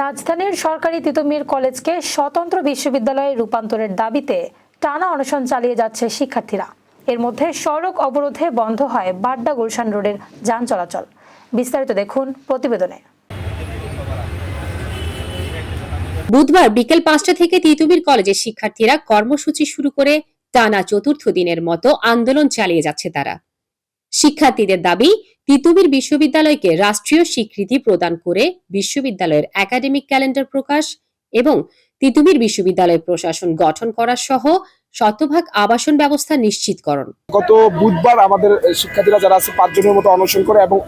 রাজধানীর সরকারি তিতুমির কলেজকে স্বতন্ত্র বিশ্ববিদ্যালয়ে রূপান্তরের দাবিতে টানা অনশন চালিয়ে যাচ্ছে শিক্ষার্থীরা। এর মধ্যে সড়ক অবরোধে বন্ধ হয় বাড্ডা গুলশান রোডের যান চলাচল। বিস্তারিত দেখুন প্রতিবেদনে। বুধবার বিকেল পাঁচটা থেকে তিতুমির কলেজের শিক্ষার্থীরা কর্মসূচি শুরু করে টানা চতুর্থ দিনের মতো আন্দোলন চালিয়ে যাচ্ছে তারা। শিক্ষার্থীদের দাবি, তিতুবির বিশ্ববিদ্যালয়কে রাষ্ট্রীয় স্বীকৃতি প্রদান করে বিশ্ববিদ্যালয়ের একাডেমিক ক্যালেন্ডার প্রকাশ এবং তিতুবির বিশ্ববিদ্যালয় প্রশাসন গঠন করা সহ শতভাগ আবাসন ব্যবস্থা নিশ্চিতকরণ। গত বুধবার আমাদের শিক্ষার্থীরা যারা আছে পাঁচজনের মতো অনশন করে এবং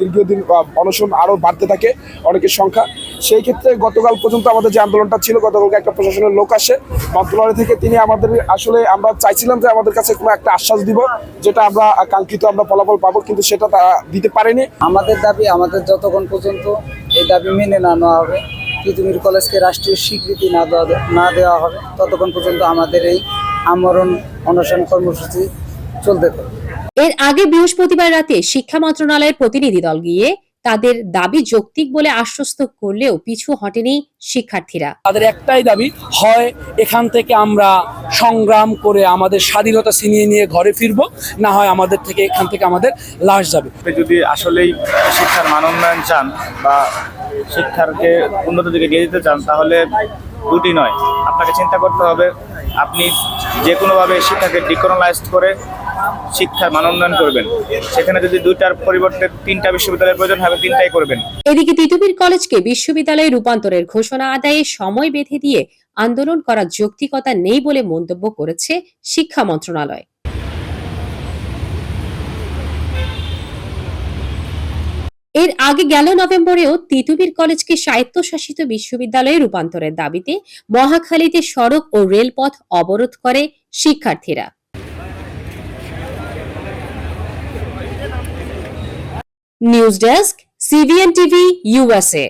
দীর্ঘদিন অনশন আরও বাড়তে থাকে অনেকের সংখ্যা। সেই ক্ষেত্রে গতকাল পর্যন্ত আমাদের যে আন্দোলনটা ছিল গতকালকে একটা প্রশাসনের লোক আসে মন্ত্রণালয় থেকে। তিনি আমাদের আসলে আমরা চাইছিলাম যে আমাদের কাছে কোনো একটা আশ্বাস দিব যেটা আমরা কাঙ্ক্ষিত আমরা ফলাফল পাবো কিন্তু সেটা তারা দিতে পারেনি। আমাদের দাবি আমাদের যতক্ষণ পর্যন্ত এই দাবি মেনে না নেওয়া হবে পৃথিবীর কলেজকে রাষ্ট্রীয় স্বীকৃতি না দেওয়া না দেওয়া হবে ততক্ষণ পর্যন্ত আমাদের এই আমরণ অনশন কর্মসূচি চলতে থাকবে। এর আগে বৃহস্পতিবার রাতে শিক্ষা মন্ত্রণালয়ের প্রতিনিধি দল গিয়ে তাদের দাবি যৌক্তিক বলে আশ্বস্ত করলেও পিছু হটেনি শিক্ষার্থীরা। তাদের একটাই দাবি হয় এখান থেকে আমরা সংগ্রাম করে আমাদের স্বাধীনতা ছিনিয়ে নিয়ে ঘরে ফিরব না হয় আমাদের থেকে এখান থেকে আমাদের লাশ যাবে। আপনি যদি আসলেই শিক্ষার মান উন্নয়ন চান বা শিক্ষাকে উন্নত দিকে নিয়ে যেতে চান তাহলে দুটি নয়। আপনাকে চিন্তা করতে হবে আপনি যে কোনোভাবে শিক্ষাকে ডিকোনালাইজ করে শিক্ষার মান উন্নয়ন করবেন, সেখানে যদি দুইটার পরিবর্তে তিনটা বিশ্ববিদ্যালয়ের প্রয়োজন হবে তিনটাই করবেন। এদিকে তিতুমির কলেজকে বিশ্ববিদ্যালয়ে রূপান্তরের ঘোষণা আদায়ে সময় বেঁধে দিয়ে আন্দোলন করার যৌক্তিকতা নেই বলে মন্তব্য করেছে শিক্ষা মন্ত্রণালয়। এর আগে গেল নভেম্বরেও তিতুবির কলেজকে স্বায়ত্তশাসিত বিশ্ববিদ্যালয়ে রূপান্তরের দাবিতে মহাখালীতে সড়ক ও রেলপথ অবরোধ করে শিক্ষার্থীরা। News desk CVN TV USA